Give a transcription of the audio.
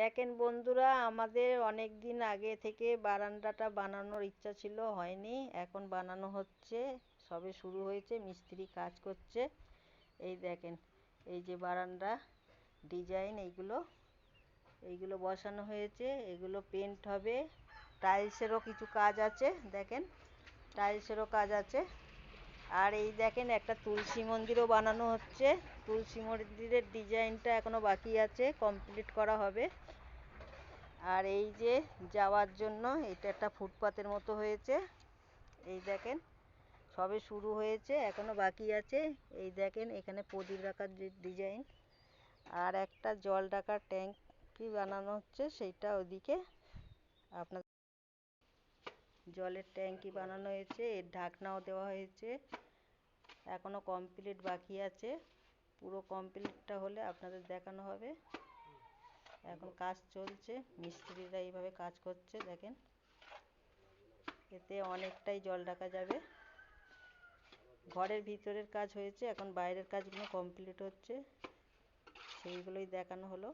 দেখেন বন্ধুরা, আমাদের অনেক দিন আগে থেকে বারান্দাটা বানানোর ইচ্ছা ছিল, হয়নি। এখন বানানো হচ্ছে, সবে শুরু হয়েছে, মিস্ত্রি কাজ করছে। এই দেখেন, এই যে বারান্দা, ডিজাইন এইগুলো এইগুলো বসানো হয়েছে, এগুলো পেন্ট হবে। টাইলসেরও কিছু কাজ আছে, দেখেন টাইলসেরও কাজ আছে। আর এই দেখেন একটা তুলসী মন্দিরও বানানো হচ্ছে। তুলসী মন্দিরের ডিজাইনটা এখনও বাকি আছে, কমপ্লিট করা হবে। আর এই যে যাওয়ার জন্য এটা একটা ফুটপাতের মতো হয়েছে। এই দেখেন, সবে শুরু হয়েছে এখনও বাকি আছে। এই দেখেন, এখানে প্রদীপ রাখার ডিজাইন। আর একটা জল রাখার ট্যাঙ্কি বানানো হচ্ছে, সেইটা ওদিকে আপনার জলের ট্যাঙ্কি বানানো হয়েছে, এর ঢাকনাও দেওয়া হয়েছে এখনও কমপ্লিট বাকি আছে, পুরো কমপ্লিটটা হলে আপনাদের দেখানো হবে। এখন কাজ চলছে, মিস্ত্রিরা এইভাবে কাজ করছে, দেখেন। এতে অনেকটাই জল রাখা যাবে। ঘরের ভিতরের কাজ হয়েছে, এখন বাইরের কাজগুলো কমপ্লিট হচ্ছে, সেইগুলোই দেখানো হলো।